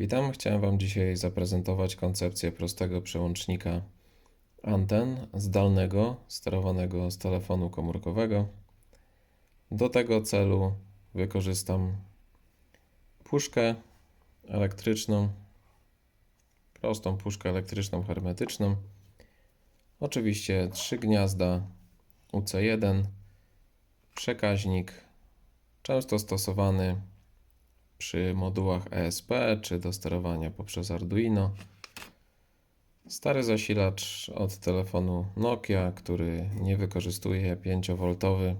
Witam. Chciałem Wam dzisiaj zaprezentować koncepcję prostego przełącznika anten zdalnego, sterowanego z telefonu komórkowego. Do tego celu wykorzystam puszkę elektryczną, prostą puszkę elektryczną hermetyczną. Oczywiście trzy gniazda UC1, przekaźnik, często stosowany przy modułach ESP czy do sterowania poprzez Arduino. Stary zasilacz od telefonu Nokia, który nie wykorzystuje 5V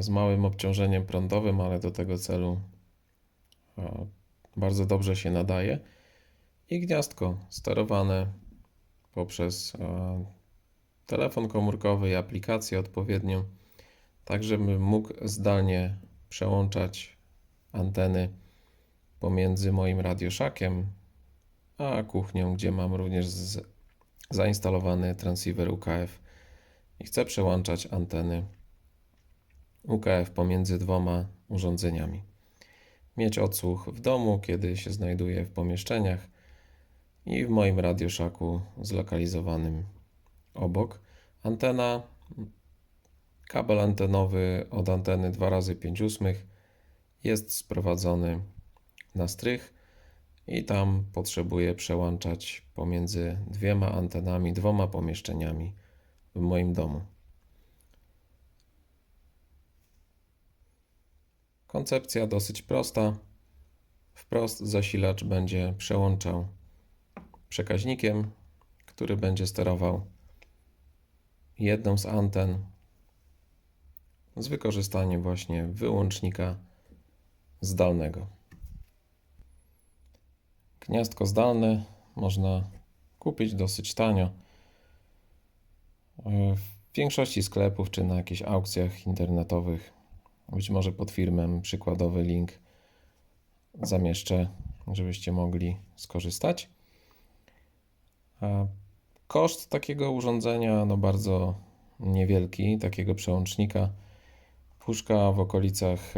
z małym obciążeniem prądowym, ale do tego celu e, bardzo dobrze się nadaje. I gniazdko sterowane poprzez e, telefon komórkowy i aplikację odpowiednią, tak żebym mógł zdalnie przełączać anteny pomiędzy moim radioszakiem a kuchnią, gdzie mam również zainstalowany transceiver UKF i chcę przełączać anteny UKF pomiędzy dwoma urządzeniami. Mieć odsłuch w domu, kiedy się znajduję w pomieszczeniach i w moim radioszaku zlokalizowanym obok. Antena, kabel antenowy od anteny 2 razy 5 ósmych jest sprowadzony na strych i tam potrzebuję przełączać pomiędzy dwiema antenami, dwoma pomieszczeniami w moim domu. Koncepcja dosyć prosta. Wprost zasilacz będzie przełączał przekaźnikiem, który będzie sterował jedną z anten z wykorzystaniem właśnie wyłącznika zdalnego. Gniazdko zdalne można kupić dosyć tanio. W większości sklepów czy na jakichś aukcjach internetowych, być może pod firmę, przykładowy link zamieszczę, żebyście mogli skorzystać. Koszt takiego urządzenia no bardzo niewielki, takiego przełącznika. Puszka w okolicach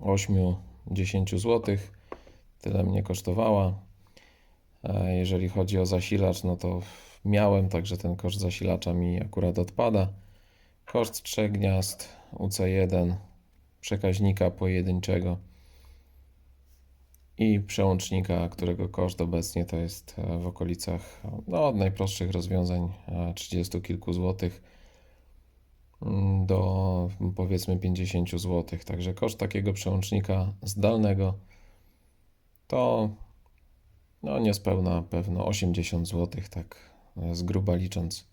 8-10 zł. Tyle mnie kosztowała. Jeżeli chodzi o zasilacz, no to miałem, także ten koszt zasilacza mi akurat odpada. Koszt trzech gniazd UC1, przekaźnika pojedynczego i przełącznika, którego koszt obecnie to jest w okolicach no, od najprostszych rozwiązań 30 kilku złotych do powiedzmy 50 zł. Także koszt takiego przełącznika zdalnego to no niespełna pewno 80 zł, tak z gruba licząc.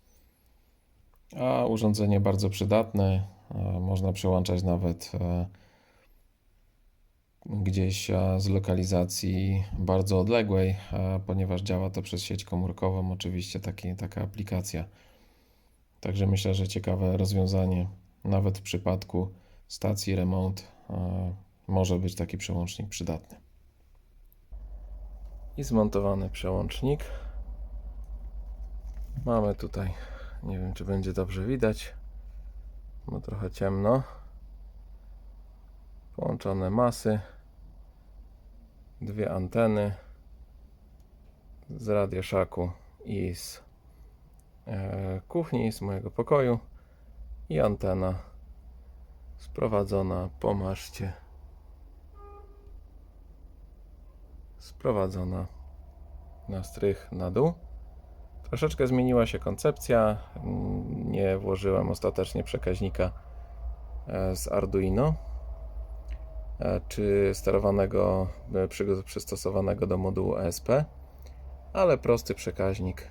A urządzenie bardzo przydatne, można przełączać nawet e, gdzieś z lokalizacji bardzo odległej, ponieważ działa to przez sieć komórkową, oczywiście taki, taka aplikacja. Także myślę, że ciekawe rozwiązanie, nawet w przypadku stacji remont, może być taki przełącznik przydatny. I zmontowany przełącznik. Mamy tutaj, nie wiem czy będzie dobrze widać, bo trochę ciemno. Połączone masy, dwie anteny z radioszaku i z E, kuchni, z mojego pokoju i antena sprowadzona po maszcie sprowadzona na strych na dół. Troszeczkę zmieniła się koncepcja. Nie włożyłem ostatecznie przekaźnika e, z Arduino e, czy sterowanego, przystosowanego do modułu ESP, ale prosty przekaźnik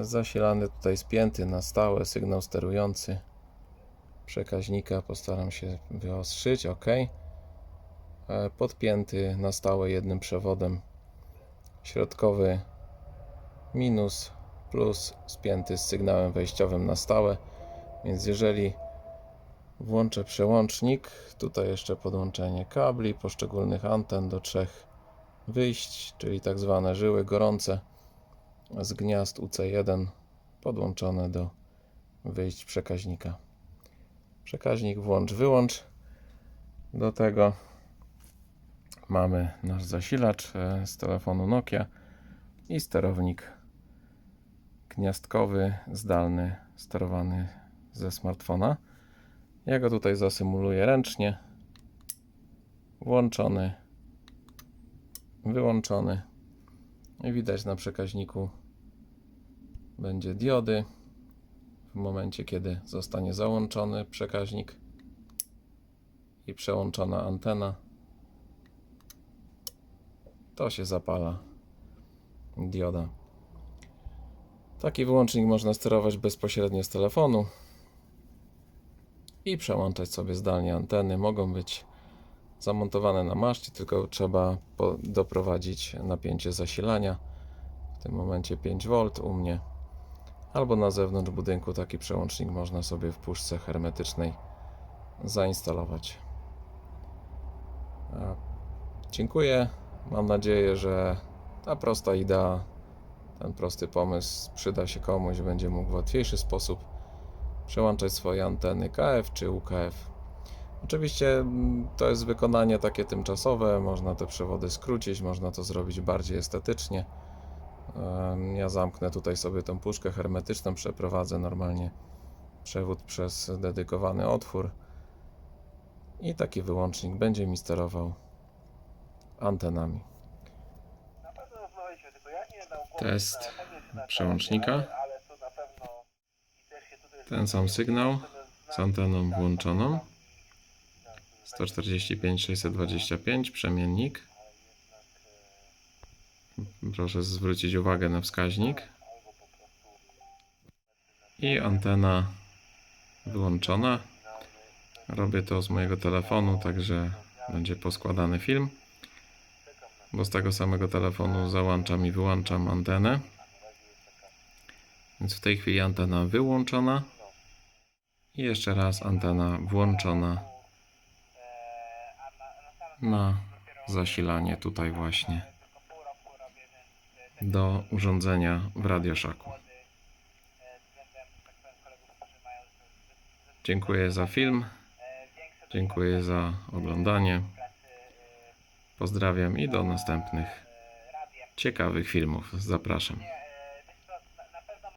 Zasilany tutaj spięty na stałe sygnał sterujący przekaźnika. Postaram się wyostrzyć. OK. E, podpięty na stałe jednym przewodem. Środkowy minus plus spięty z sygnałem wejściowym na stałe. Więc jeżeli włączę przełącznik, tutaj jeszcze podłączenie kabli poszczególnych anten do trzech wyjść, czyli tak zwane żyły gorące z gniazd UC1 podłączone do wyjść przekaźnika. Przekaźnik włącz, wyłącz. Do tego mamy nasz zasilacz e, z telefonu Nokia i sterownik gniazdkowy, zdalny, sterowany ze smartfona. Ja go tutaj zasymuluję ręcznie. Włączony, wyłączony. Widać na przekaźniku będzie diody. W momencie, kiedy zostanie załączony przekaźnik i przełączona antena, to się zapala dioda. Taki wyłącznik można sterować bezpośrednio z telefonu i przełączać sobie zdalnie anteny. Mogą być zamontowane na maszcie, tylko trzeba doprowadzić napięcie zasilania. W tym momencie 5V u mnie. Albo na zewnątrz budynku taki przełącznik można sobie w puszce hermetycznej zainstalować. Dziękuję. Mam nadzieję, że ta prosta idea, ten prosty pomysł przyda się komuś, będzie mógł w łatwiejszy sposób przełączać swoje anteny KF czy UKF. Oczywiście mm, to jest wykonanie takie tymczasowe, można te przewody skrócić, można to zrobić bardziej estetycznie. Ja zamknę tutaj sobie tą puszkę hermetyczną, przeprowadzę normalnie przewód przez dedykowany otwór i taki wyłącznik będzie mi sterował antenami. Test przełącznika. Ten sam sygnał z anteną włączoną. 145 625 przemiennik. Proszę zwrócić uwagę na wskaźnik. I antena wyłączona. Robię to z mojego telefonu, także będzie poskładany film. Bo z tego samego telefonu załączam i wyłączam antenę. Więc w tej chwili antena wyłączona. I jeszcze raz antena włączona na zasilanie tutaj właśnie do urządzenia w radioszaku. Dziękuję za film. Dziękuję za oglądanie. Pozdrawiam i do następnych ciekawych filmów. Zapraszam.